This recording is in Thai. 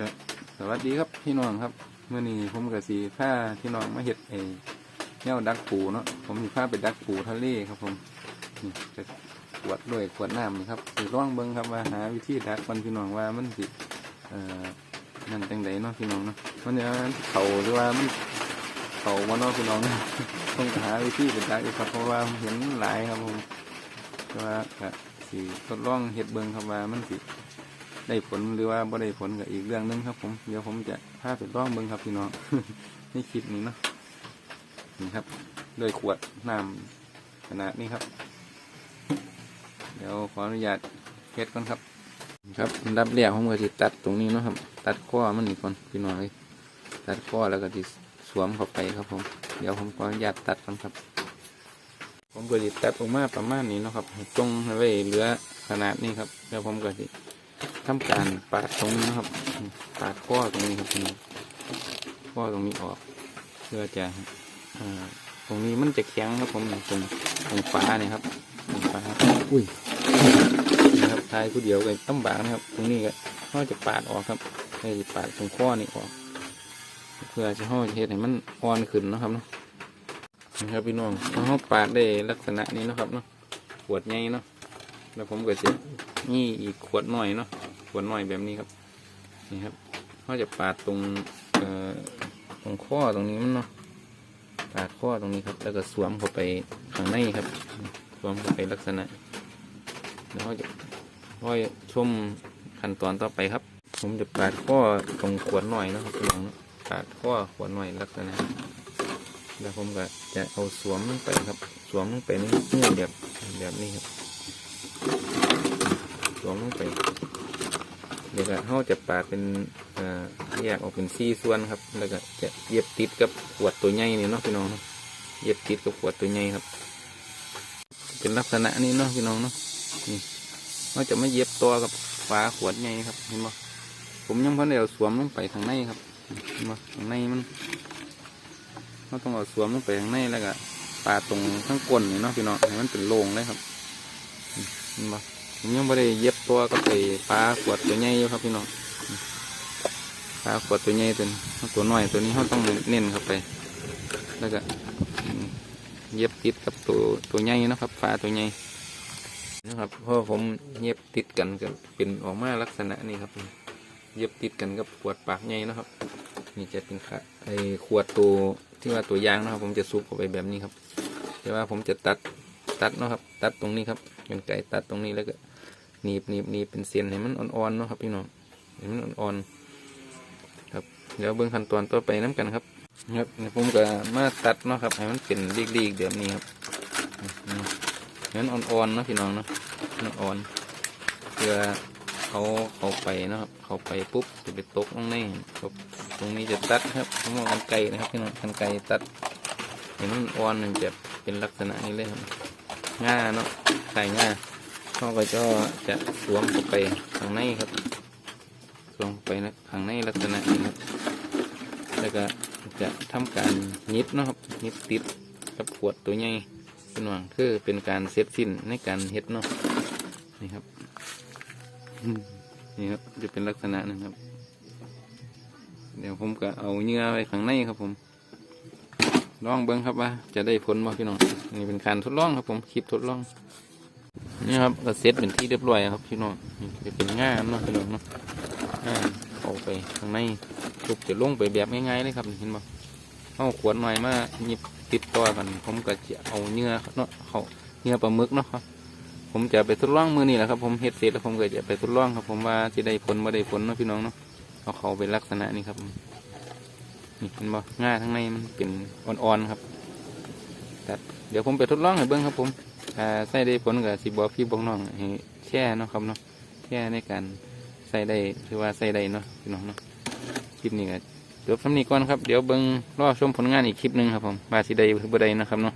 ครับสวัสดีครับพี่น้องครับเมื่อนี้ผมกับสีผ้าพี่น้องมาเห็ดเอแนวดักปูเนาะผมมีผ้าไปดักปูทะเลครับ ผมนี่จะขวดด้วยขวดน้ำนี่ครับสีร่องเบิ้งครับว่าหาวิธีดักมันพี่น้องว่ามันสิเอ่อนั่นจังไดเนาะพี่น้องเนาะมันจะเขาหรือว่ามันเขาว่าเนาะพี่น้องต้องหาวิธีไปดักอีกครับ เพราะว่าเห็นหลายครับผมแต่ว่าสีทดลองเห็ดเบิ้งครับว่ามันสิ ได้ผลหรือว่าบ่ได้ผลกับอีกเรื่องหนึงครับ ผมเดี๋ยวผมจะพาไปลองเบิ่งครับพี่น้องในคลิปนี้เนาะนี่ครับด้วยขวดน้ำขนาดนี้ครับ เดี๋ยวขออนุญาตเฮ็ดก่อนครับ ครับอันดับแรกผมก็จะตัดตรงนี้นะครับ ตัดข้อมันนี่ก่อนพี่น้องเลยตัดข้อแล้วก็จะสวมเข้าไปครับ ผม เดี๋ยวผมขออนุญาตตัดก่อนครับ ผมก็จะตัดออกมาประมาณนี้นะครับให้ตรงไว้เหลือขนาดนี้ครับเดี๋ยวผมก็จะ ทำการปาดตรงนี้นะครับปาดข้อตรงนี้ครับนี่ข้อตรงนี้ออก เพื่อจะอ่าตรงนี้มันจะแข็งครับผมตรงตรงฝาเนี่ยครับตรงฝาอุ้ยนี่ครับทายผู้เดียวกันต้องบางนะครับ ตรงนี้ก็เขาจะปาดออกครับให้ปาดตรงข้อนี้ออก เพื่อจะห่อเฮ็ดให้มันอ่อนขึ้นเนาะครับเนาะนะครับพี่น้องเขาปาดได้ลักษณะนี้เนาะครับเนาะขวดใหญ่เนาะ แล้วผมก็จะนี่อีกขวดหน่อยเนาะขวดหน่อยแบบนี้ครับ นี่ครับเขาจะปาดตรงเอ่อตรงข้อตรงนี้มันเนาะปาดข้อตรงนี้ครับ แล้วก็สวมเข้าไปข้างในครับ สวมเข้าไปลักษณะแล้วเขาจะค่อยชมขั้นตอนต่อไปครับ ผมจะปาดข้อตรงขวดหน่อยนะครับพี่น้องเนาปาดข้อขวดหน่อยลักษณะแล้วผมก็จะเอาสวมลงไปครับ สวมลงไปในเนื้อแบบแบบนี้ครับ วมลงไปเดี๋ยวก็เขาจะปาดเป็นแยกออกเป็นสี่ส่วนครับ แล้วก็จะเย็บติดกับขวดตัวใหญ่นี่เนาะพี่น้องเย็บติดกับขวดตัวใหญ่ครับ เป็นลักษณะนี้เนาะพี่น้องเนาะนี่เขาจะไม่เย็บตัวกับฝาขวดใหญ่ครับเห็นบ่ผมยังพันเดียวสวมลงไปข้างในครับเห็นบ่ข้างในมันเขาต้องเอาสวมลงไปข้างในแล้วก็ปาดตรงข้างก้นนี่เนาะพี่น้องให้มันเป็นโล่งเลยครับเห็นบ่ ผมยังไม่ได้เย็บตัวกับไอ้ปลาขวดตัวใหญ่อยู่ครับพี่น้องปลาขวดตัวใหญ่ตัวนี้ตัวน้อยตัวนี้เขาต้องเน้นเข้าไป แล้วก็เย็บติดกับตัวตัวใหญ่นะครับปลาตัวใหญ่นะครับเพราะผมเย็บติดกันก็เป็นออกมาลักษณะนี้ครับ เย็บติดกันกับขวดปากใหญ่นะครับนี่จะเป็นค่ะไอ้ขวดตัวที่ว่าตัวยางนะครับ ผมจะซุกเข้าไปแบบนี้ครับแต่ว่าผมจะตัด ตัดเนาะครับ ตัดตรงนี้ครับเป็นไก่ตัดตรงนี้แล้วก็หนีบหนีบหนีบเป็นเส้นให้มันอ่อนๆเนาะครับพี่น้องให้มันอ่อนๆครับเดี๋ยวเบื้องขั้นตอนต่อไปน้กันครับครับผมก็มาตัดเนาะครับให้มันเป็นรีกๆแบบนี้ครับให้มันอ่อนๆเนาะพี่น้องเนาะอ่อนเพื่อเขาเขาไปเนาะครับ เขาไปปุ๊บจะไปตกตรงนี้ครับตรงนี้จะตัดครับผมเอากันไก่นะครับพี่น้องกันไก่ตัดเห็นมันอ่อนมันจะเป็นลักษณะนี้เลยครับ ง่าเนาะใส่ง่าเขาก็จะจะสวมไปข้างในครับ สวมไปนะข้างในลักษณะนี้ครับแล้วก็จะทำการยิบเนะครับยิบติดกับขวดตัวใหญ่เป็นหวังคือเป็นการเสร็จสิ้นในการเฮ็ดเนาะนี่ครับนี่ครับจะเป็นลักษณะนะครับ เดี๋ยวผมก็เอาเนื้อไว้ข้างในครับผม ลองเบิ้งครับว่า จะได้ผลบ่พี่น้องนี่เป็นการทดลองครับผมคลิปทดลองนี่ครับก็เซตเป็นที่เรียบร้อยครับพี่น้องนี่จะเป็นง่ามเนาะพี่น้องเนาะเข้าไปข้างในทุกจะลงไปแบบง่ายๆเลยครับเห็นบ่เอาขวดหน่อยมาหยิบติดต่อกันผมก็จะเอาเนื้อเนาะเขาเนื้อปลาหมึกเนาะครับผมจะไปทดลองมือนี่แหละครับ ผมเฮ็ดเสร็จแล้วผมก็จะไปทดลองครับ ผมว่าจะได้ผลบ่ได้ผลเนาะพี่น้องเนาะเอาเขาเป็นลักษณะนี้ครับ นี่เห็นบ่ง่าทั้งในมันเป็นอ่อนๆครับแต่เดี๋ยวผมไปทดลองให้เบิ้งครับผมใส่ได้ผลกับสิบอพี่บอกน้องให้แช่เนาะครับเนาะแช่ในการใส่ได้คือว่าใส่ได้เนาะพี่น้องเนาะคลิปนี้ก็จบสำนีก่อนครับเดี๋ยวเบิ้งรอชมผลงานอีกคลิปหนึ่งครับผมมาสิได้หรือบ่ได้นะครับเนาะ